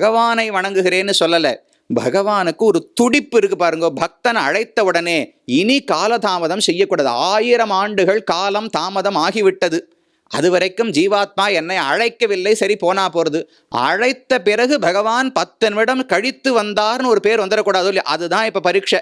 பகவானை வணங்குகிறேன்னு சொல்லலை. பகவானுக்கு ஒரு துடிப்பு இருக்கு பாருங்க. பக்தனை அழைத்த உடனே இனி காலதாமதம் செய்யக்கூடாது. ஆயிரம் ஆண்டுகள் காலம் தாமதம் ஆகிவிட்டது. அது வரைக்கும் ஜீவாத்மா என்னை அழைக்கவில்லை. சரி போனா போறது. அழைத்த பிறகு பகவான் பத்து நிமிடம் கழித்து வந்தார்னு ஒரு பேர் வந்துடக்கூடாது இல்லையா? அதுதான் இப்ப பரீட்சை.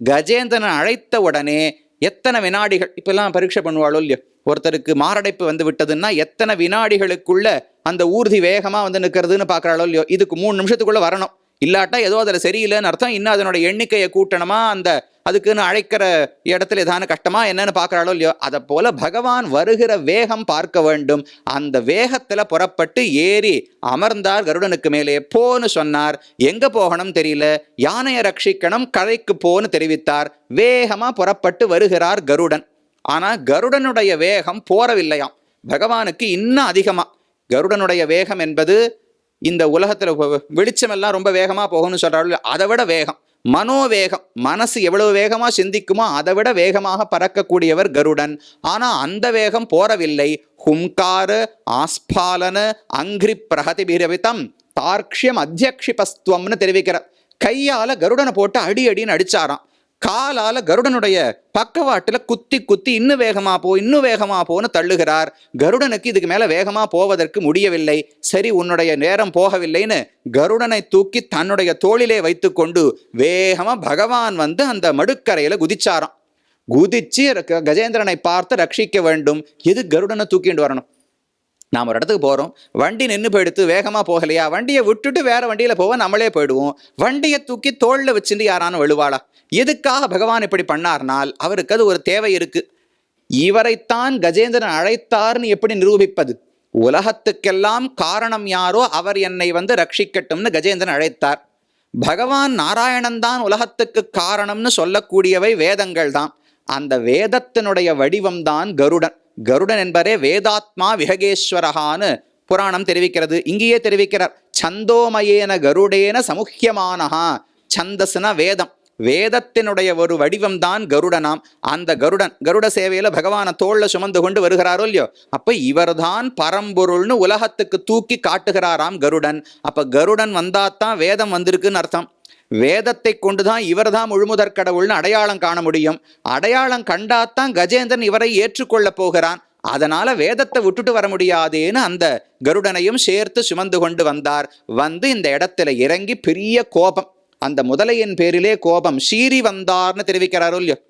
கஜேந்திரன் அழைத்த உடனே எத்தனை வினாடிகள் இப்பெல்லாம் பரீட்சை பண்ணுவாளோ இல்லையோ? ஒருத்தருக்கு மாரடைப்பு வந்து விட்டதுன்னா எத்தனை வினாடிகளுக்குள்ள அந்த ஊர்தி வேகமா வந்து நிற்கிறதுன்னு பார்க்குறாளோ இல்லையோ? இதுக்கு மூணு நிமிஷத்துக்குள்ள வரணும். இல்லாட்டா ஏதோ அதில் சரியில்லைன்னு அர்த்தம். இன்னும் அதனோட எண்ணிக்கையை கூட்டணுமா? அந்த அதுக்குன்னு அழைக்கிற இடத்துல ஏதான கஷ்டமா என்னன்னு பார்க்குறாளோ இல்லையோ அதை போல பகவான் வருகிற வேகம் பார்க்க வேண்டும். அந்த வேகத்தில் புறப்பட்டு ஏறி அமர்ந்தார் கருடனுக்கு மேலே. போன்னு சொன்னார். எங்க போகணும் தெரியல. யானையை ரட்சிக்கணும் கரைக்கு போன்னு தெரிவித்தார். வேகமா புறப்பட்டு வருகிறார் கருடன். ஆனா கருடனுடைய வேகம் போறவில்லையாம். பகவானுக்கு இன்னும் அதிகமா. கருடனுடைய வேகம் என்பது இந்த உலகத்தில் வெளிச்சமெல்லாம் ரொம்ப வேகமாக போகும்னு சொல்கிறாள் அதை விட வேகம். மனோவேகம் மனசு எவ்வளவு வேகமாக சிந்திக்குமோ அதை விட வேகமாக பறக்கக்கூடியவர் கருடன். ஆனால் அந்த வேகம் போறவில்லை. ஹுங்கார ஆஸ்பாலனு அங்கிரி பிரகதிபிரவிதம் தார்க்ஷியம் அத்தியக்ஷிபஸ்துவம்னு தெரிவிக்கிறார். கையால் கருடனை போட்டு அடி அடின்னு அடிச்சாராம். காலால கருடனுடைய பக்கவாட்டுல குத்தி குத்தி இன்னும் வேகமா போ இன்னும் வேகமா போன்னு தள்ளுகிறார். கருடனுக்கு இதுக்கு மேல வேகமா போவதற்கு முடியவில்லை. சரி உன்னுடைய நேரம் போகவில்லைன்னு கருடனை தூக்கி தன்னுடைய தோளிலே வைத்துக்கொண்டு வேகமா பகவான் வந்து அந்த மடுக்கரையில குதிச்சாராம். குதிச்சு கஜேந்திரனை பார்த்து ரட்சிக்க வேண்டும். எது கருடனை தூக்கிட்டு வரணும்? நாம் ஒரு இடத்துக்கு போகிறோம் வண்டி நின்று போயிடுத்து வேகமாக போகலையா? வண்டியை விட்டுட்டு வேற வண்டியில் போவ நம்மளே போயிடுவோம். வண்டியை தூக்கி தோளில் வச்சுட்டு யாரானு விழுவாளா? எதுக்காக பகவான் இப்படி பண்ணார்னால் அவருக்கு அது ஒரு தேவை இருக்கு. இவரைத்தான் கஜேந்திரன் அழைத்தார்னு எப்படி நிரூபிப்பது? உலகத்துக்கெல்லாம் காரணம் யாரோ அவர் என்னை வந்து ரட்சிக்கட்டும்னு கஜேந்திரன் அழைத்தார். பகவான் நாராயணன் தான் உலகத்துக்கு காரணம்னு சொல்லக்கூடியவை வேதங்கள் தான் அந்த வேதத்தினுடைய வடிவம்தான் கருடன். கருடன் என்பரே வேதாத்மா விஹகேஸ்வரகான்னு புராணம் தெரிவிக்கிறது. இங்கேயே தெரிவிக்கிறார். சந்தோமயேன கருடேன சமுக்கியமானஹா சந்தஸ்னா வேதம். வேதத்தினுடைய ஒரு வடிவம் தான் கருடனாம். அந்த கருடன் கருட சேவையில பகவானை தோல்ல சுமந்து கொண்டு வருகிறாரோ இல்லையோ? அப்ப இவர்தான் பரம்பொருள்னு உலகத்துக்கு தூக்கி காட்டுகிறாராம் கருடன். அப்ப கருடன் வந்தாதான் வேதம் வந்திருக்குன்னு அர்த்தம். வேதத்தை கொண்டுதான் இவர்தான் முழுமுதற் கடவுள்னு அடையாளம் காண முடியும். அடையாளம் கண்டாத்தான் கஜேந்திரன் இவரை ஏற்றுக்கொள்ளப் போகிறான். அதனால வேதத்தை விட்டுட்டு வர முடியாதேன்னு அந்த கருடனையும் சேர்த்து சுமந்து கொண்டு வந்தார். வந்து இந்த இடத்துல இறங்கி பெரிய கோபம். அந்த முதலையின் பேரிலே கோபம். சீறி வந்தார்னு தெரிவிக்கிறாரோ இல்லையோ?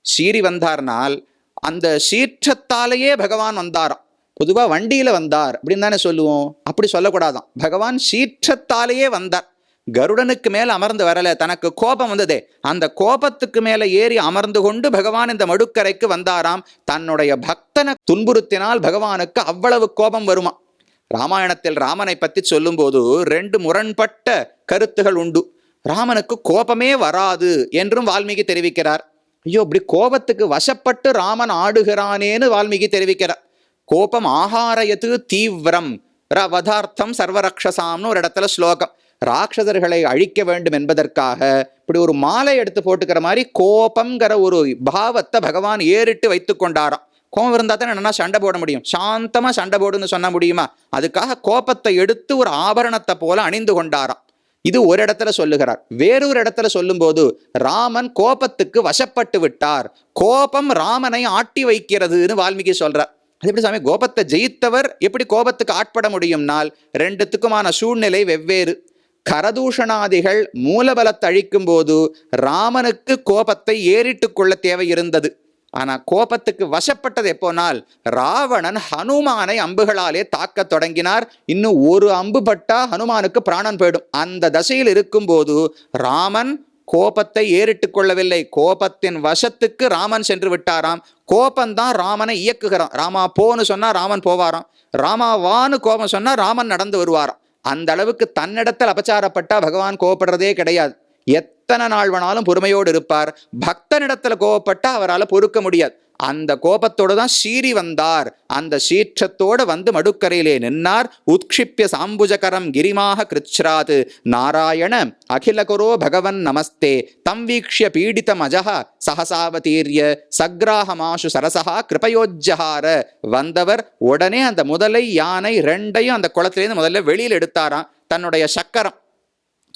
சீறி வந்தார்னால் அந்த சீற்றத்தாலேயே பகவான் வந்தாராம். பொதுவாக வண்டியில் வந்தார். அப்படின்னு தானே சொல்லுவோம். அப்படி சொல்லக்கூடாதான். பகவான் சீற்றத்தாலேயே வந்தார். கருடனுக்கு மேல அமர்ந்து வரல. தனக்கு கோபம் வந்ததே. அந்த கோபத்துக்கு மேல ஏறி அமர்ந்து கொண்டு பகவான் இந்த மடுக்கரைக்கு வந்தாராம். தன்னுடைய பக்தனை துன்புறுத்தினால் பகவானுக்கு அவ்வளவு கோபம் வருமா? ராமாயணத்தில் ராமனை பத்தி சொல்லும்போது ரெண்டு முரண்பட்ட கருத்துகள் உண்டு. ராமனுக்கு கோபமே வராது என்றும் வால்மீகி தெரிவிக்கிறார். ஐயோ இப்படி கோபத்துக்கு வசப்பட்டு ராமன் ஆடுகிறானேன்னு வால்மீகி தெரிவிக்கிறார். கோபம் ஆகாரயத்து தீவிரம். ரவதார்த்தம் சர்வரக்ஷசாம்னு ஒரு இடத்துல ஸ்லோகம். ராட்சதர்களை அழிக்க வேண்டும் என்பதற்காக இப்படி ஒரு மாலை எடுத்து போட்டுக்கிற மாதிரி கோபங்கிற ஒரு பாவத்தை பகவான் ஏறிட்டு வைத்து கொண்டாராம். கோபம் இருந்தால் தானே நல்லா சண்டை போட முடியும். சாந்தமாக சண்டை போடுன்னு சொன்ன முடியுமா? அதுக்காக கோபத்தை எடுத்து ஒரு ஆபரணத்தை போல அணிந்து கொண்டாராம். இது ஒரு இடத்துல சொல்லுகிறார். வேறொரு இடத்துல சொல்லும்போது ராமன் கோபத்துக்கு வசப்பட்டு விட்டார். கோபம் ராமனை ஆட்டி வைக்கிறதுன்னு வால்மீகி சொல்றார். அது எப்படி சாமி? கோபத்தை ஜெயித்தவர் எப்படி கோபத்துக்கு ஆட்பட முடியும்னால் ரெண்டுத்துக்குமான சூழ்நிலை வெவ்வேறு. கரதூஷணாதிகள் மூலபலத்தை அழிக்கும் போது ராமனுக்கு கோபத்தை ஏறிட்டு கொள்ள தேவை இருந்தது ஆனால் கோபத்துக்கு வசப்பட்டது எப்போனால் ராவணன் ஹனுமானை அம்புகளாலே தாக்கத் தொடங்கினார். இன்னும் ஒரு அம்பு பட்டா ஹனுமானுக்கு பிராணன் போயிடும். அந்த தசையில் இருக்கும்போது ராமன் கோபத்தை ஏறிட்டு கொள்ளவில்லை. கோபத்தின் வசத்துக்கு ராமன் சென்று விட்டாராம். கோபந்தான் ராமனை இயக்குகிறான். ராமா போன்னு சொன்னா ராமன் போவாராம். ராமா வான்னு கோபம் சொன்னா ராமன் நடந்து வருவாராம். அந்த அளவுக்கு தன்னிடத்தில் அபச்சாரப்பட்டா பகவான் கோபப்படுறதே கிடையாது. எத்தனை நாள் வேணாலும் பொறுமையோடு இருப்பார். பக்தனிடத்தில் கோபப்பட்டா அவரால் பொறுக்க முடியாது. அந்த கோபத்தோடு தான் சீறி வந்தார். அந்த சீற்றத்தோடு வந்து மடுக்கரையிலே நின்னார். உத்ஷிப்பிய சாம்புஜகரம் கிரிமாக கிருச்ராத். நாராயண அகிலகுரோ பகவன் நமஸ்தே. தம் வீக்ஷிய பீடிதம் அஜஹ சகசாவதீரிய சக்ராஹமாஷு சரசகா கிருபயோஜ்ஜஹார. வந்தவர் உடனே அந்த முதலை யானை ரெண்டையும் அந்த குளத்திலேருந்து முதல்ல வெளியில் எடுத்தாராம். தன்னுடைய சக்கரம்.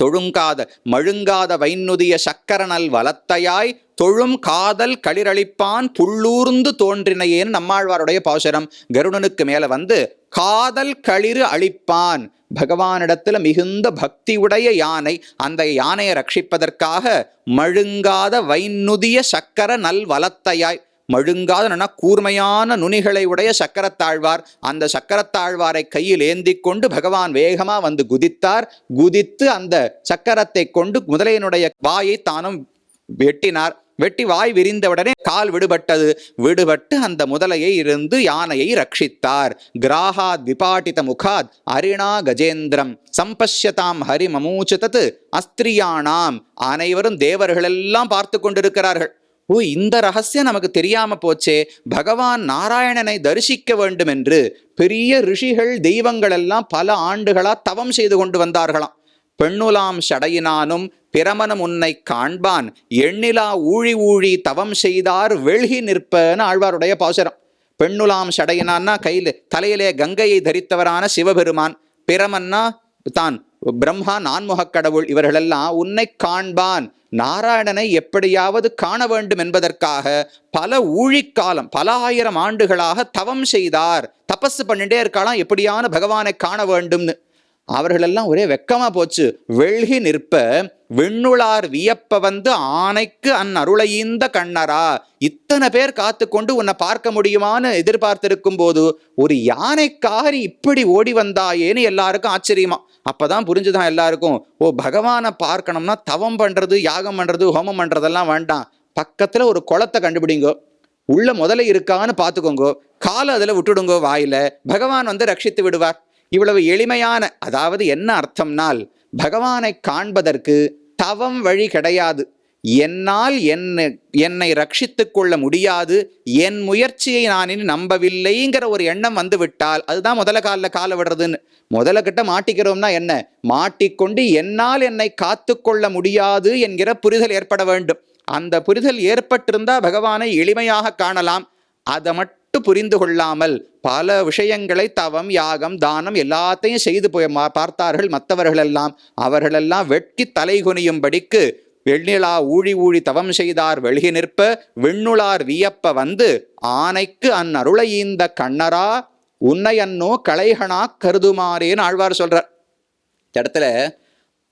தொழுங்காத மழுங்காத வைநுதிய சக்கரனல் வலத்தையாய் தொழும் காதல் களிரளிப்பான் புள்ளூர்ந்து தோன்றினையேன்னு நம்மாழ்வாருடைய பாசுரம். கருடனுக்கு மேல வந்து காதல் களிறு அளிப்பான். பகவானிடத்துல மிகுந்த பக்தியுடைய யானை அந்த யானையை ரட்சிப்பதற்காக மழுங்காத வைநுதிய சக்கர நல் வலத்தையாய் மழுங்காத கூர்மையான நுனிகளை உடைய சக்கரத்தாழ்வார். அந்த சக்கரத்தாழ்வாரை கையில் ஏந்தி கொண்டு பகவான் வேகமா வந்து குதித்தார். குதித்து அந்த சக்கரத்தை கொண்டு முதலையனுடைய வாயை தானும் வெட்டினார். வெட்டி வாய் விரிந்தவுடனே கால் விடுபட்டது. விடுபட்டு அந்த முதலையை இருந்து யானையை ரட்சித்தார். கிராகாத் விபாட்டித முகாத் அரிணா கஜேந்திரம். சம்பஷ்யதாம் ஹரி மமூச்சதத் அஸ்திரியானாம். அனைவரும் தேவர்களெல்லாம் பார்த்து கொண்டிருக்கிறார்கள். ஓ இந்த ரகசியம் நமக்கு தெரியாம போச்சே. பகவான் நாராயணனை தரிசிக்க வேண்டும் என்று பெரிய ரிஷிகள் தெய்வங்கள் எல்லாம் பல ஆண்டுகளா தவம் செய்து கொண்டு வந்தார்களாம். பெண்ணுலாம் சடையினானும் பிரமணம் உன்னை காண்பான். எண்ணிலா ஊழி ஊழி தவம் செய்தார் வெள்கி நிற்பன்னு ஆழ்வாருடைய பாசுரம். பெண்ணுலாம் சடையினான்னா கையில் தலையிலே கங்கையை தரித்தவரான சிவபெருமான். பிரமன்னா தான் பிரம்மா நான்முகக் கடவுள் இவர்களெல்லாம் உன்னை காண்பான். நாராயணனை எப்படியாவது காண வேண்டும் என்பதற்காக பல ஊழிக்காலம் பல ஆயிரம் ஆண்டுகளாக தவம் செய்தார். தபஸ் பண்ணிட்டே இருக்காளாம் எப்படியான பகவானை காண வேண்டும்னு. அவர்களெல்லாம் ஒரே வெக்கமா போச்சு. வெள்கி நிற்ப விண்ணுளார் வியப்ப வந்து ஆனைக்கு அந் அருளையீந்த கண்ணரா. இத்தனை பேர் காத்து கொண்டு உன்னை பார்க்க முடியுமான்னு எதிர்பார்த்திருக்கும் போது ஒரு யானைக்காரி இப்படி ஓடி வந்தாயேன்னு எல்லாருக்கும் ஆச்சரியமா. அப்பதான் புரிஞ்சுதான் எல்லாருக்கும் ஓ பகவானை பார்க்கணும்னா தவம் பண்ணுறது யாகம் பண்ணுறது ஹோமம் பண்ணுறதெல்லாம் வேண்டாம். பக்கத்தில் ஒரு குளத்தை கண்டுபிடிங்கோ உள்ள முதல்ல இருக்கான்னு பார்த்துக்கோங்கோ காலை அதில் விட்டுடுங்கோ வாயில பகவான் வந்து ரட்சித்து விடுவார். இவ்வளவு எளிமையான அதாவது என்ன அர்த்தம்னால் பகவானை காண்பதற்கு தவம் வழி கிடையாது. என்னால் என்னை என்னை ரட்சித்து கொள்ள முடியாது என் முயற்சியை நான் இனி நம்பவில்லைங்கிற ஒரு எண்ணம் வந்து விட்டால் அதுதான் முதல்ல காலில் காலை விடுறதுன்னு. முதல்ல கிட்ட மாட்டிக்கிறோம்னா என்ன? மாட்டிக்கொண்டு என்னால் என்னை காத்து கொள்ள முடியாது என்கிற புரிதல் ஏற்பட வேண்டும். அந்த புரிதல் ஏற்பட்டிருந்தா பகவானை எளிமையாக காணலாம். அதை மட்டும் புரிந்து கொள்ளாமல் பல விஷயங்களை தவம் யாகம் தானம் எல்லாத்தையும் செய்து போய் மா- பார்த்தார்கள் மற்றவர்களெல்லாம். அவர்களெல்லாம் வெட்கி தலைகுனியும்படிக்கு வெண்ணிலா ஊழி ஊழி தவம் செய்தார் வெள்கி நிற்ப விண்ணுளார் வியப்ப வந்து ஆனைக்கு அந்நருளையீந்த கண்ணரா உன்னை அன்னோ கலைகனா கருதுமாறேன்னு ஆழ்வார் சொல்றார். இந்த இடத்துல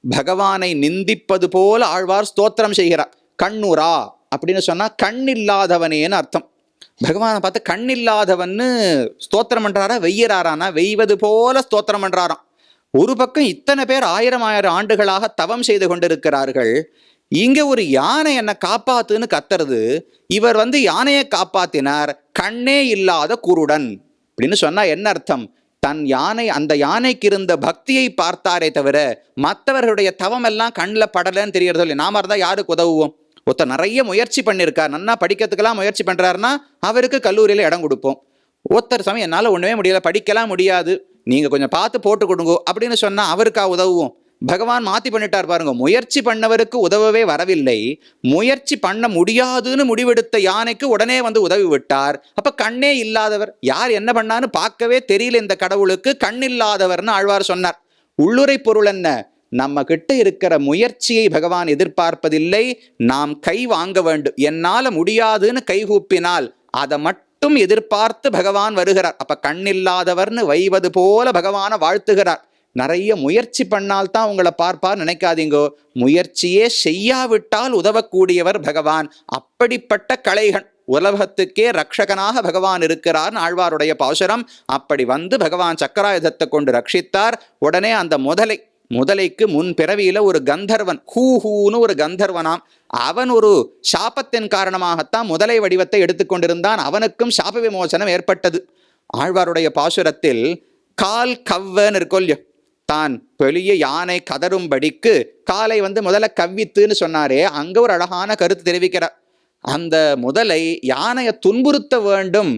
பகவானை நிந்திப்பது போல ஆழ்வார் ஸ்தோத்திரம் செய்கிறார். கண்ணுரா அப்படின்னு சொன்னா கண் இல்லாதவனேன்னு அர்த்தம். பகவானை பார்த்து கண் இல்லாதவன்னு ஸ்தோத்திரம் பண்றாரா வெய்யறாரானா வெய்வது போல ஸ்தோத்திரம் பண்றாராம். ஒரு பக்கம் இத்தனை பேர் ஆயிரம் ஆயிரம் ஆண்டுகளாக தவம் செய்து கொண்டிருக்கிறார்கள். இங்க ஒரு யானை என்னை காப்பாத்துன்னு கத்துறது இவர் வந்து யானையை காப்பாத்தினார் கண்ணே இல்லாத குருடன் அப்படின்னு சொன்னா என்ன அர்த்தம்? தன் யானை அந்த யானைக்கு இருந்த பக்தியை பார்த்தாரே தவிர மற்றவர்களுடைய தவம் எல்லாம் கண்ணில் படலைன்னு தெரியறது இல்லை நாம இருந்தால் யாருக்கு உதவுவோம்? ஒருத்தர் நிறைய முயற்சி பண்ணியிருக்கார் நன்னா படிக்கிறதுக்கெல்லாம் முயற்சி பண்ணுறாருன்னா அவருக்கு கல்லூரியில் இடம் கொடுப்போம். ஒருத்தர் சமயம் என்னால் ஒன்றுமே முடியல படிக்கலாம் முடியாது நீங்கள் கொஞ்சம் பார்த்து போட்டு கொடுங்கோ அப்படின்னு சொன்னால் அவருக்கா உதவுவோம்? பகவான் மாத்தி பண்ணிட்டார் பாருங்க. முயற்சி பண்ணவருக்கு உதவவே வரவில்லை. முயற்சி பண்ண முடியாதுன்னு முடிவெடுத்த யானைக்கு உடனே வந்து உதவி விட்டார். அப்ப கண்ணே இல்லாதவர் யார் என்ன பண்ணான்னு பார்க்கவே தெரியல இந்த கடவுளுக்கு. கண் இல்லாதவர்னு ஆழ்வார் சொன்னார். உள்ளுரை பொருள் என்ன? நம்ம கிட்ட இருக்கிற முயற்சியை பகவான் எதிர்பார்ப்பதில்லை. நாம் கை வாங்க வேண்டும். என்னால முடியாதுன்னு கைகூப்பினால் அதை மட்டும் எதிர்பார்த்து பகவான் வருகிறார். அப்ப கண்ணில்லாதவர்னு வைவது போல பகவானை வாழ்த்துகிறார். நிறைய முயற்சி பண்ணால்தான் உங்களை பார்ப்பார். நினைக்காதீங்கோ. முயற்சியே செய்யாவிட்டால் உதவக்கூடியவர் பகவான். அப்படிப்பட்ட கலைகன் உலகத்துக்கே ரக்ஷகனாக பகவான் இருக்கிறார். ஆழ்வாருடைய பாசுரம். அப்படி வந்து பகவான் சக்கராயுதத்தை கொண்டு ரட்சித்தார். உடனே அந்த முதலை முதலைக்கு முன் பிறவியில ஒரு கந்தர்வன் ஹூ ஹூன்னு ஒரு கந்தர்வனாம். அவன் ஒரு சாபத்தின் காரணமாகத்தான் முதலை வடிவத்தை எடுத்துக்கொண்டிருந்தான் அவனுக்கும் சாப விமோசனம் ஏற்பட்டது. ஆழ்வாருடைய பாசுரத்தில் கால் கவ்வன்னு இருக்கோ தான் பெரிய யானை கதரும்படிக்கு காலை வந்து முதல்ல கவ்வித்துன்னு சொன்னாரே அங்கே ஒரு அழகான கருத்து தெரிவிக்கிறார் அந்த முதலை யானையை துன்புறுத்த வேண்டும்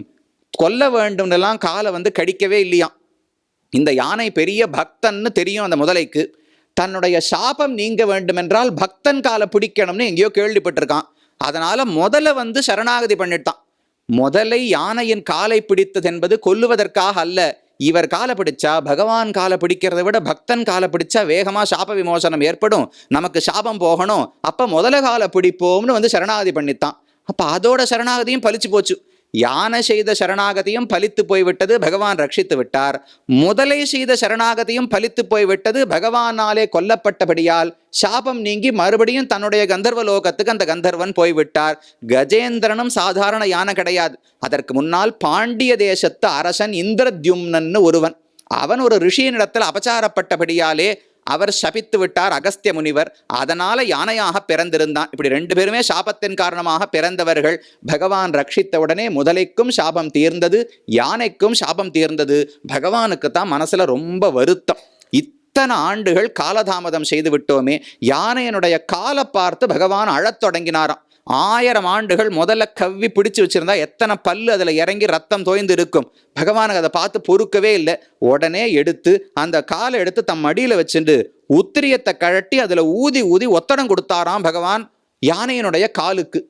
கொல்ல வேண்டும்னெல்லாம் காலை வந்து கடிக்கவே இல்லையாம் இந்த யானை பெரிய பக்தன்னு தெரியும் அந்த முதலைக்கு. தன்னுடைய சாபம் நீங்க வேண்டுமென்றால் பக்தன் காலை பிடிக்கணும்னு எங்கேயோ கேள்விப்பட்டிருக்கான். அதனால முதல்ல வந்து சரணாகதி பண்ணிட்டான். முதலை யானையின் காலை பிடித்தது என்பது கொல்லுவதற்காக அல்ல இவர் காலை பிடிச்சா பகவான் காலை பிடிக்கிறத விட பக்தன் காலை பிடிச்சா வேகமாக சாப விமோசனம் ஏற்படும். நமக்கு சாபம் போகணும். அப்போ முதல காலை பிடிப்போம்னு வந்து சரணாகதி பண்ணித்தான். அப்போ அதோட சரணாகதியும் பழிச்சு போச்சு. யானை செய்த சரணாகதியும் பலித்து போய்விட்டது பகவான் ரட்சித்து விட்டார். முதலை செய்த சரணாகதியும் பலித்து போய்விட்டது பகவானாலே கொல்லப்பட்டபடியால் சாபம் நீங்கி மறுபடியும் தன்னுடைய கந்தர்வ லோகத்துக்கு அந்த கந்தர்வன் போய்விட்டார். கஜேந்திரனும் சாதாரண யானை கிடையாது. அதற்கு முன்னால் பாண்டிய தேசத்து அரசன் இந்திரத்யும்னன்னு ஒருவன். அவன் ஒரு ரிஷியினிடத்தில் அபச்சாரப்பட்டபடியாலே அவர் சபித்து விட்டார் அகஸ்திய முனிவர். அதனால யானையாக பிறந்திருந்தான். இப்படி ரெண்டு பேருமே சாபத்தின் காரணமாக பிறந்தவர்கள். பகவான் ரட்சித்தவுடனே முதலைக்கும் சாபம் தீர்ந்தது யானைக்கும் சாபம் தீர்ந்தது. பகவானுக்கு தான் மனசுல ரொம்ப வருத்தம். இத்தனை ஆண்டுகள் காலதாமதம் செய்து விட்டோமே. யானையனுடைய காலை பார்த்து பகவான் அழத் தொடங்கினாராம். ஆயிரம் ஆண்டுகள் முதல்ல கவ்வி பிடிச்சு வச்சுருந்தா எத்தனை பல்லு அதில் இறங்கி ரத்தம் தோய்ந்து இருக்கும். பகவானுக்கு அதை பார்த்து பொறுக்கவே இல்லை. உடனே எடுத்து அந்த காலை எடுத்து தம் மடியில் வச்சுட்டு உத்திரியத்தை கழட்டி அதில் ஊதி ஊதி ஒத்தடம் கொடுத்தாராம் பகவான் யானையினுடைய காலுக்கு.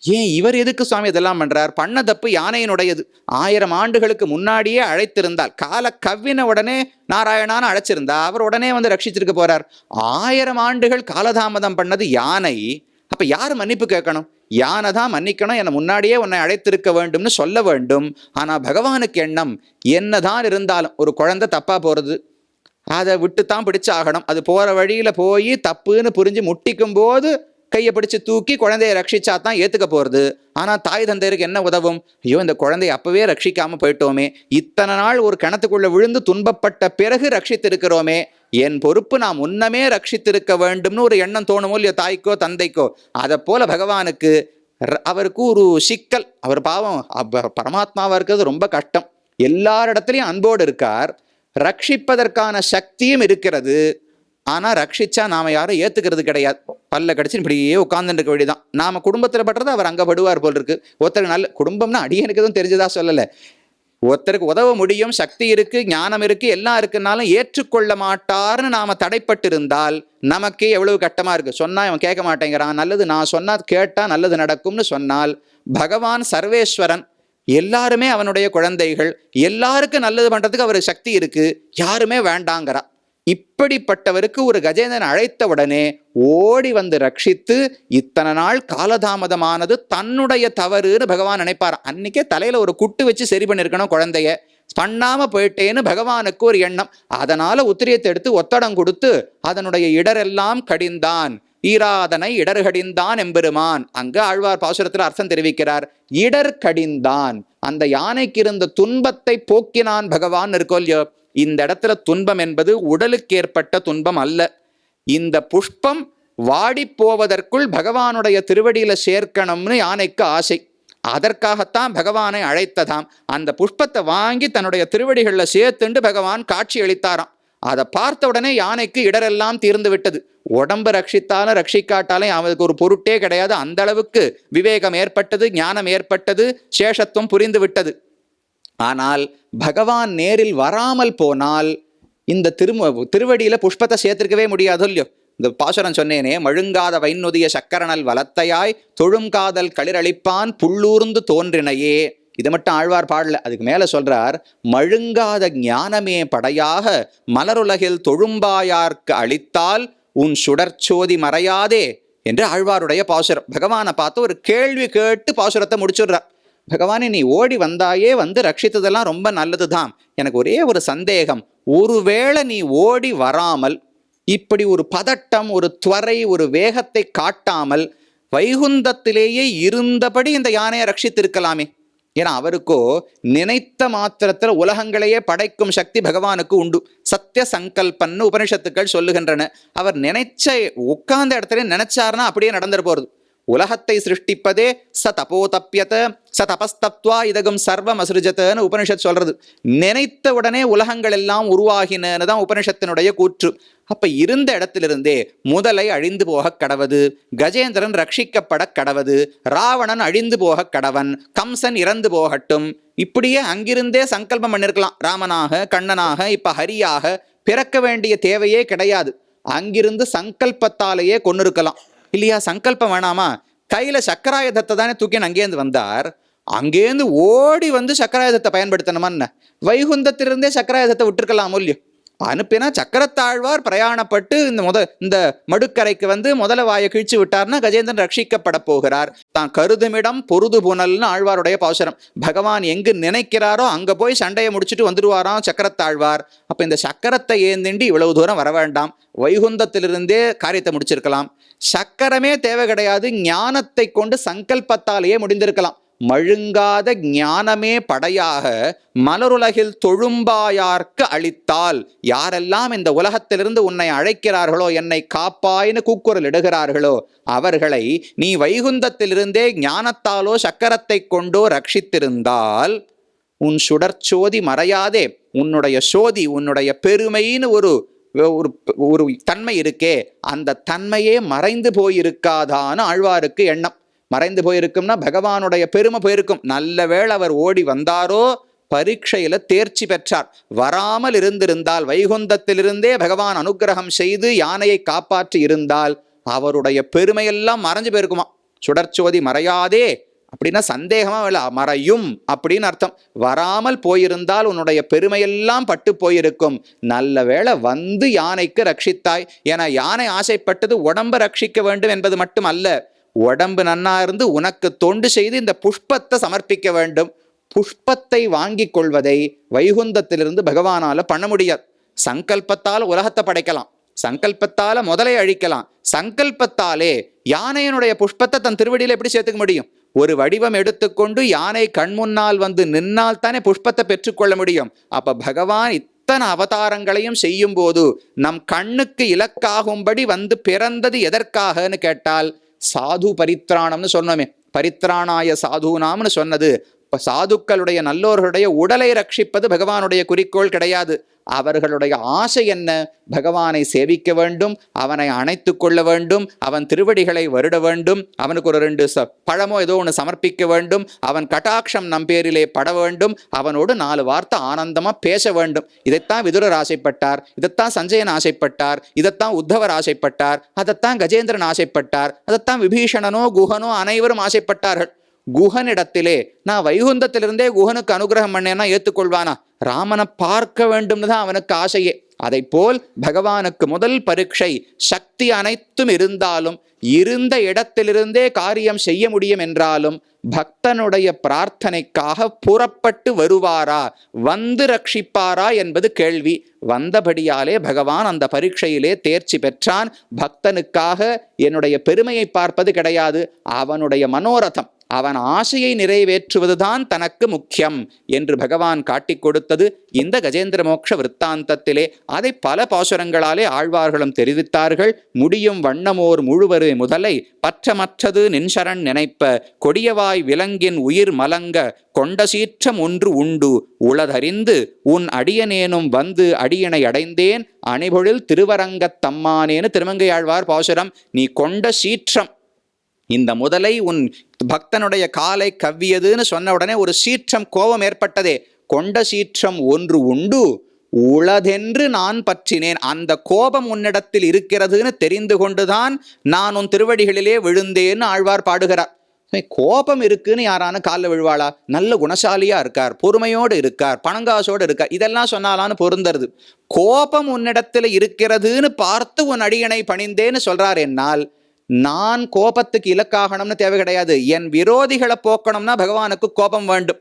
ஏன் இவர் எதுக்கு சுவாமி இதெல்லாம் பண்றார்? பண்ண தப்பு யானையினுடையது. ஆயிரம் ஆண்டுகளுக்கு முன்னாடியே அழைத்திருந்தால் கால கவ்வின உடனே நாராயணான்னு அழைச்சிருந்தா அவர் உடனே வந்து ரட்சிச்சிருக்க போறார். ஆயிரம் ஆண்டுகள் காலதாமதம் பண்ணது யானை. அப்போ யார் மன்னிப்பு கேட்கணும்? யானை தான் மன்னிக்கணும். என்னை முன்னாடியே உன்னை அழைத்திருக்க வேண்டும்னு சொல்ல வேண்டும். ஆனால் பகவானுக்கு எண்ணம் என்னதான் இருந்தாலும் ஒரு குழந்தை தப்பாக போகிறது அதை விட்டுத்தான் பிடிச்சு ஆகணும் அது போகிற வழியில் போய் தப்புன்னு புரிஞ்சு முட்டிக்கும் போது கையை பிடிச்சி தூக்கி குழந்தைய ரட்சிச்சா தான் ஏற்றுக்க போகிறது ஆனால் தாய் தந்தையருக்கு என்ன உதவும்? ஐயோ இந்த குழந்தைய அப்போவே ரட்சிக்காமல் போயிட்டோமே. இத்தனை நாள் ஒரு கிணத்துக்குள்ளே விழுந்து துன்பப்பட்ட பிறகு ரட்சித்திருக்கிறோமே. என் பொறுப்பு நாம் முன்னமே ரட்சித்திருக்க வேண்டும்னு ஒரு எண்ணம் தோணுமோ இல்லையோ தாய்க்கோ தந்தைக்கோ அதை போல பகவானுக்கு ர- அவருக்கு ஒரு சிக்கல். அவர் பாவம் பரமாத்மாவாக இருக்கிறது ரொம்ப கஷ்டம். எல்லாரிடத்துலையும் அன்போடு இருக்கார். ரட்சிப்பதற்கான சக்தியும் இருக்கிறது. ஆனால் ரட்சிச்சா நாம யாரும் ஏற்றுக்கிறது கிடையாது. பல்ல கடிச்சு இப்படியே உட்காந்துட்டு இருக்க வேண்டியதான் நாம் குடும்பத்தில் படுறது அவர் அங்கே படுவார் போல் இருக்கு. ஒருத்தர் நல்ல குடும்பம்னா அடியனுக்கு எதுவும் தெரிஞ்சதா சொல்லலை. ஒருத்தருக்கு உதவ முடியும் சக்தி இருக்கு ஞானம் இருக்கு எல்லாம் இருக்குனாலும் ஏற்றுக்கொள்ள மாட்டார்னு நாம தடைப்பட்டு இருந்தால் நமக்கே எவ்வளவு கட்டமா இருக்கு. சொன்னா இவன் கேட்க மாட்டேங்கிறான். நல்லது நான் சொன்னா கேட்டா நல்லது நடக்கும்னு சொன்னால் பகவான் சர்வேஸ்வரன் எல்லாருமே அவனுடைய குழந்தைகள் எல்லாருக்கும் நல்லது பண்றதுக்கு அவருக்கு சக்தி இருக்கு யாருமே வேண்டாங்கிறா இப்படிப்பட்டவருக்கு ஒரு கஜேந்திரன் அழைத்தவுடனே ஓடி வந்து ரட்சித்து இத்தனை நாள் காலதாமதமானது தன்னுடைய தவறுன்னு பகவான் நினைப்பார் அன்னைக்கே தலையில ஒரு குட்டு வச்சு சரி பண்ணிருக்கணும் குழந்தைய. பண்ணாம போயிட்டேன்னு பகவானுக்கு ஒரு எண்ணம். அதனால உத்திரியத்தை எடுத்து ஒத்தடம் கொடுத்து அதனுடைய இடரெல்லாம் கடிந்தான். ஈராதனை இடர் கடிந்தான் எம்பெருமான். அங்க ஆழ்வார் பாசுரத்தில் அர்த்தம் தெரிவிக்கிறார். இடர் கடிந்தான். அந்த யானைக்கு இருந்த துன்பத்தை போக்கினான் பகவான் இருக்கோல்யோ இந்த இடத்துல துன்பம் என்பது உடலுக்கு ஏற்பட்ட துன்பம் அல்ல. இந்த புஷ்பம் வாடி போவதற்குள் பகவானுடைய திருவடியில சேர்க்கணும்னு யானைக்கு ஆசை. அதற்காகத்தான் பகவானை அழைத்ததாம். அந்த புஷ்பத்தை வாங்கி தன்னுடைய திருவடிகளில் சேர்த்துண்டு பகவான் காட்சி அளித்தாராம். அதை பார்த்த உடனே யானைக்கு இடரெல்லாம் தீர்ந்து விட்டது. உடம்பு ரட்சித்தாலும் ரட்சிக்காட்டாலும் அவனுக்கு ஒரு பொருட்டே கிடையாது. அந்த அளவுக்கு விவேகம் ஏற்பட்டது ஞானம் ஏற்பட்டது சேஷத்துவம் புரிந்து விட்டது. ஆனால் பகவான் நேரில் வராமல் போனால் இந்த திரும திருவடியில புஷ்பத்தை சேர்த்திருக்கவே முடியாது இல்லையோ? இந்த பாசுரம் சொன்னேனே மழுங்காத வைநொதிய சக்கரனல் வலத்தையாய் தொழுங்காதல் களிரளிப்பான் புள்ளூர்ந்து தோன்றினையே. இது மட்டும் ஆழ்வார் பாடல. அதுக்கு மேலே சொல்றார் மழுங்காத ஞானமே படையாக மலருலகில் தொழும்பாயார்க்கு அளித்தால் உன் சுடற்சோதி மறையாதே என்று ஆழ்வாருடைய பாசுரம். பகவானை பார்த்து ஒரு கேள்வி கேட்டு பாசுரத்தை முடிச்சுடுறார். பகவானே நீ ஓடி வந்தாயே வந்து ரட்சித்ததெல்லாம் ரொம்ப நல்லது தான் எனக்கு ஒரே ஒரு சந்தேகம். ஒருவேளை நீ ஓடி வராமல் இப்படி ஒரு பதட்டம் ஒரு துவரை ஒரு வேகத்தை காட்டாமல் வைகுந்தத்திலேயே இருந்தபடி இந்த யானையை ரட்சித்திருக்கலாமே. ஏன்னா அவருக்கோ நினைத்த மாத்திரத்தில் உலகங்களையே படைக்கும் சக்தி பகவானுக்கு உண்டு. சத்திய சங்கல்பன்னு உபனிஷத்துக்கள் சொல்லுகின்றன. அவர் நினைச்ச உட்கார்ந்த இடத்துல நினைச்சாருன்னா அப்படியே நடந்துட்டு போகிறது உலகத்தை சிருஷ்டிப்பதே ச தபோ தப்பியத ச தபஸ்தப்துவா இதகம் சர்வம் அசிருஜத்தன்னு உபனிஷத் சொல்றது. நினைத்த உடனே உலகங்கள் எல்லாம் உருவாகினன்னு தான் உபனிஷத்தினுடைய கூற்று. அப்ப இருந்த இடத்திலிருந்தே முதலை அழிந்து போக கடவது கஜேந்திரன் ரட்சிக்கப்பட கடவது ராவணன் அழிந்து போக கடவன் கம்சன் இறந்து போகட்டும். இப்படியே அங்கிருந்தே சங்கல்பம் பண்ணிருக்கலாம். ராமனாக கண்ணனாக இப்ப ஹரியாக பிறக்க வேண்டிய தேவையே கிடையாது. அங்கிருந்து சங்கல்பத்தாலேயே கொண்டிருக்கலாம். இல்லையா சங்கல்பம் வேணாமா? கையில சக்கராயுதத்தை தானே தூக்கின்னு அங்கேருந்து வந்தார். அங்கேருந்து ஓடி வந்து சக்கராயுதத்தை பயன்படுத்தணுமா என்ன வைகுந்தத்திலிருந்தே சக்கராயுதத்தை விட்டுருக்கலாம் இல்லையோ? அனுப்பினா சக்கரத்தாழ்வார் பிரயாணப்பட்டு இந்த முத இந்த மடுக்கரைக்கு வந்து முதல வாயை கிழிச்சு விட்டார்னா கஜேந்திரன் ரட்சிக்கப்பட போகிறார். தான் கருதுமிடம் பொருது புனல்னு ஆழ்வாருடைய பாசுரம். பகவான் எங்கு நினைக்கிறாரோ அங்க போய் சண்டையை முடிச்சுட்டு வந்துடுவாராம் சக்கரத்தாழ்வார். அப்ப இந்த சக்கரத்தை ஏந்திண்டி இவ்வளவு தூரம் வர வேண்டாம். வைகுந்தத்திலிருந்தே காரியத்தை முடிச்சிருக்கலாம். சக்கரமே தேவை கிடையாது. ஞானத்தை கொண்டு சங்கல்பத்தாலேயே முடிந்திருக்கலாம். மழுங்காத ஞானமே படையாக மலருலகில் தொழும்பாயார்க்கு அளித்தால் யாரெல்லாம் இந்த உலகத்திலிருந்து உன்னை அழைக்கிறார்களோ என்னை காப்பாயின்னு கூக்குரல் இடுகிறார்களோ அவர்களை நீ வைகுந்தத்திலிருந்தே ஞானத்தாலோ சக்கரத்தை கொண்டோ ரட்சித்திருந்தால் உன் சுடற்சோதி மறையாதே. உன்னுடைய சோதி உன்னுடைய பெருமைன்னு ஒரு ஒரு ஒரு தன்மை இருக்கே. அந்த தன்மையே மறைந்து போயிருக்காதான்னு ஆழ்வாருக்கு எண்ணம். மறைந்து போயிருக்கும்னா பகவானுடைய பெருமை போயிருக்கும். நல்ல வேளை அவர் ஓடி வந்தாரோ பரீட்சையில தேர்ச்சி பெற்றார். வராமல் இருந்திருந்தால் வைகுந்தத்திலிருந்தே பகவான் அனுக்கிரகம் செய்து யானையை காப்பாற்றி இருந்தால் அவருடைய பெருமையெல்லாம் மறைஞ்சு போயிருக்குமா? சுடர்ச்சோதி மறையாதே அப்படின்னா சந்தேகமா இல்லை மறையும் அப்படின்னு அர்த்தம். வராமல் போயிருந்தால் உன்னுடைய பெருமையெல்லாம் பட்டு போயிருக்கும். நல்ல வேளை வந்து யானைக்கு ரட்சித்தாய். என யானை ஆசைப்பட்டது உடம்பை ரட்சிக்க வேண்டும் என்பது மட்டும் அல்ல உடம்பு நன்னா இருந்து உனக்கு தொண்டு செய்து இந்த புஷ்பத்தை சமர்ப்பிக்க வேண்டும். புஷ்பத்தை வாங்கி கொள்வதை வைகுந்தத்திலிருந்து பகவானால பண்ண முடியாது. சங்கல்பத்தால் உலகத்தை படைக்கலாம். சங்கல்பத்தால முதலை அழிக்கலாம். சங்கல்பத்தாலே யானையினுடைய புஷ்பத்தை தன் திருவடியில எப்படி சேர்த்துக்க முடியும்? ஒரு வடிவம் எடுத்துக்கொண்டு யானை கண் முன்னால் வந்து நின்னால் தானே புஷ்பத்தை பெற்றுக்கொள்ள முடியும். அப்ப பகவான் இத்தனை அவதாரங்களையும் செய்யும் போது நம் கண்ணுக்கு இலக்காகும்படி வந்து பிறந்தது எதற்காகன்னு கேட்டால் சாது பரித்ராணம்னு சொன்னோமே. பரித்ராணாய சாதுனாம்னு சொன்னது. இப்போ சாதுக்களுடைய நல்லோர்களுடைய உடலை ரட்சிப்பது பகவானுடைய குறிக்கோள் கிடையாது. அவர்களுடைய ஆசை என்ன? பகவானை சேவிக்க வேண்டும் அவனை அணைத்து கொள்ள வேண்டும் அவன் திருவடிகளை வருட வேண்டும் அவனுக்கு ஒரு ரெண்டு ச பழமோ ஏதோ ஒன்று சமர்ப்பிக்க வேண்டும் அவன் கட்டாட்சம் நம் பேரிலே பட வேண்டும் அவனோடு நாலு வார்த்தை ஆனந்தமாக பேச வேண்டும். இதைத்தான் விதுரர் ஆசைப்பட்டார் இதைத்தான் சஞ்சயன் ஆசைப்பட்டார் இதைத்தான் உத்தவர் ஆசைப்பட்டார் அதைத்தான் கஜேந்திரன் ஆசைப்பட்டார் அதைத்தான் விபீஷணனோ குஹனோ அனைவரும் ஆசைப்பட்டார்கள். குஹனிடத்திலே நான் வைகுந்தத்திலிருந்தே குஹனுக்கு அனுகிரகம் பண்ணேன்னா ஏத்துக்கொள்வானா? ராமனை பார்க்க வேண்டும்னு தான் அவனுக்கு ஆசையே. அதை போல் பகவானுக்கு முதல் பரீட்சை சக்தி அனைத்தும் இருந்தாலும் இருந்த இடத்திலிருந்தே காரியம் செய்ய முடியும் என்றாலும் பக்தனுடைய பிரார்த்தனைக்காக புறப்பட்டு வருவாரா? வந்து ரட்சிப்பாரா என்பது கேள்வி. வந்தபடியாலே பகவான் அந்த பரீட்சையிலே தேர்ச்சி பெற்றான். பக்தனுக்காக என்னுடைய பெருமையை பார்ப்பது கிடையாது. அவனுடைய மனோரதம் அவன் ஆசையை நிறைவேற்றுவதுதான் தனக்கு முக்கியம் என்று பகவான் காட்டிக் கொடுத்தது இந்த கஜேந்திர மோக்ஷ விற்த்தாந்தத்திலே அதை பல பாசுரங்களாலே ஆழ்வார்களும் தெரிவித்தார்கள். முடியும் வண்ணமோர் முழுவரு முதலை பற்றமற்றது நின்சரண் நினைப்ப. கொடியவாய் விலங்கின் உயிர் மலங்க கொண்ட சீற்றம் ஒன்று உண்டு. உளதறிந்து உன் அடியனேனும் வந்து அடியனை அடைந்தேன். அணிபொழில் திருவரங்கத் தம்மானேன்னு திருமங்கையாழ்வார் பாசுரம். நீ கொண்ட சீற்றம் இந்த முதலை உன் பக்தனுடைய காலை கவ்வியதுன்னு சொன்ன உடனே ஒரு சீற்றம் கோபம் ஏற்பட்டதே. கொண்ட சீற்றம் ஒன்று உண்டு. உளதென்று நான் பற்றினேன். அந்த கோபம் உன்னிடத்தில் இருக்கிறதுன்னு தெரிந்து கொண்டுதான் நான் உன் திருவடிகளிலே விழுந்தேன்னு ஆழ்வார் பாடுகிறார். கோபம் இருக்குன்னு யாரான காலில் விழுவாளா? நல்ல குணசாலியா இருக்கார் பொறுமையோடு இருக்கார் பணங்காசோடு இருக்கார். இதெல்லாம் சொன்னாலான்னு பொருந்தருது. கோபம் உன்னிடத்தில் இருக்கிறதுன்னு பார்த்து உன் அடியனை பணிந்தேன்னு சொல்றார் என்னால். நான் கோபத்துக்கு இலக்காகணும்னு தேவை கிடையாது. என் விரோதிகளை போக்கணும்னா பகவானுக்கு கோபம் வேண்டும்.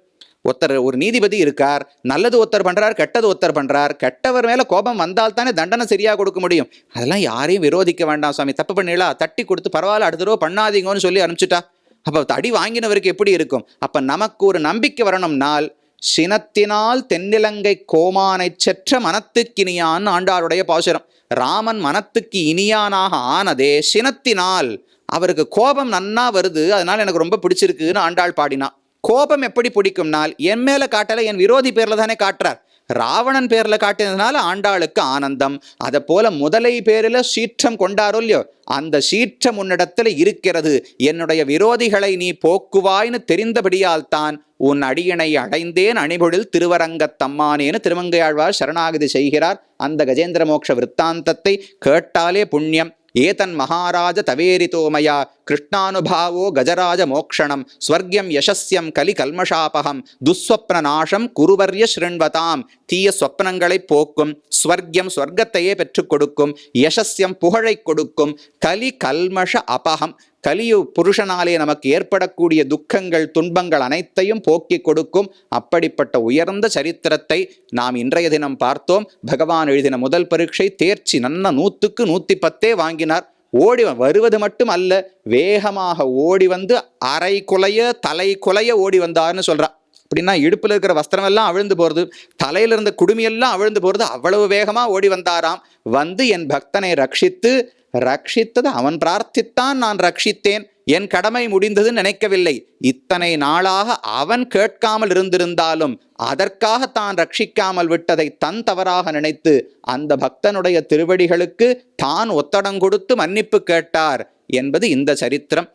ஒருத்தர் ஒரு நீதிபதி இருக்கார். நல்லது ஒருத்தர் பண்றார் கெட்டது ஒருத்தர் பண்றார். கெட்டவர் மேல கோபம் வந்தால் தானே தண்டனை சரியா கொடுக்க முடியும். அதெல்லாம் யாரையும் விரோதிக்க வேண்டாம் சுவாமி. தப்பு பண்ணீங்களா தட்டி கொடுத்து பரவாயில்ல அடுத்த தடவை பண்ணாதீங்கன்னு சொல்லி அனுப்பிச்சுட்டா. அப்ப தடி வாங்கினவருக்கு எப்படி இருக்கும்? அப்ப நமக்கு ஒரு நம்பிக்கை வரணும்னால் சினத்தினால் தென்னிலங்கை கோமானை செற்ற மனத்துக்கினியான் ஆண்டாளுடைய பாசுரம். ராமன் மனத்துக்கு இனியானாக ஆனதே சினத்தினால். அவருக்கு கோபம் நன்னா வருது அதனால எனக்கு ரொம்ப பிடிச்சிருக்குன்னு ஆண்டாள் பாடினா. கோபம் எப்படி பிடிக்கும்னால் என் மேல காட்டல என் விரோதி பேர்ல தானே காட்டுறார். ராவணன் பேரில் காட்டினதுனால ஆண்டாளுக்கு ஆனந்தம். அதை போல முதலை பேரில் சீற்றம் கொண்டாரோ இல்லையோ அந்த சீற்றம் உன்னிடத்தில் இருக்கிறது. என்னுடைய விரோதிகளை நீ போக்குவாய்னு தெரிந்தபடியால் தான் உன் அடியனை அடைந்தேன் அணிபொழில் திருவரங்கத்தம்மானேன்னு திருமங்கையாழ்வார் சரணாகதி செய்கிறார். அந்த கஜேந்திர மோட்ச விற்த்தாந்தத்தை கேட்டாலே புண்ணியம். ஏதன் மகாராஜ தவேரிதோமயா கிருஷ்ணானுபாவோ கஜராஜ மோக்ஷணம் ஸ்வர்கியம் யசஸ்யம் கலி கல்மஷாபகம் துஸ்வப்ன நாசம் குருவர்ய ஸ்ருண்வதாம் தீய சொப்னங்களை போக்கும் ஸ்வர்கியம் ஸ்வர்க்கத்தையே பெற்றுக் கொடுக்கும் யசஸ்யம் புகழை கொடுக்கும் கலி கல்மஷ அபகம். கலியு புருஷனாலே நமக்கு ஏற்படக்கூடிய துக்கங்கள் துன்பங்கள் அனைத்தையும் போக்கிக் கொடுக்கும் அப்படிப்பட்ட உயர்ந்த சரித்திரத்தை நாம் இன்றைய தினம் பார்த்தோம். பகவான் எழுதின முதல் பரீட்சை தேர்ச்சி நன்ன நூற்றுக்கு நூற்றி பத்தே வாங்கினார். ஓடி வ- வருவது மட்டும் அல்ல வேகமாக ஓடி வந்து அரை குலைய தலை குலைய ஓடி வந்தார்னு சொல்றா. அப்படின்னா இடுப்பில் இருக்கிற வஸ்திரம் எல்லாம் அவிழ்ந்து போகிறது தலையில் இருந்த குடுமியெல்லாம் அவிழ்ந்து போகிறது அவ்வளவு வேகமாக ஓடி வந்தாராம். வந்து என் பக்தனை ரட்சித்து ரட்சித்தது அவன் பிரார்த்தித்தான் நான் ரட்சித்தேன். என் கடமை முடிந்தது நினைக்கவில்லை. இத்தனை நாளாக அவன் கேட்காமல் இருந்திருந்தாலும் அதற்காக தான் ரட்சிக்காமல் விட்டதை தன் தவறாக நினைத்து அந்த பக்தனுடைய திருவடிகளுக்கு தான் ஒத்தடம் கொடுத்து மன்னிப்பு கேட்டார் என்பது இந்த சரித்திரம்.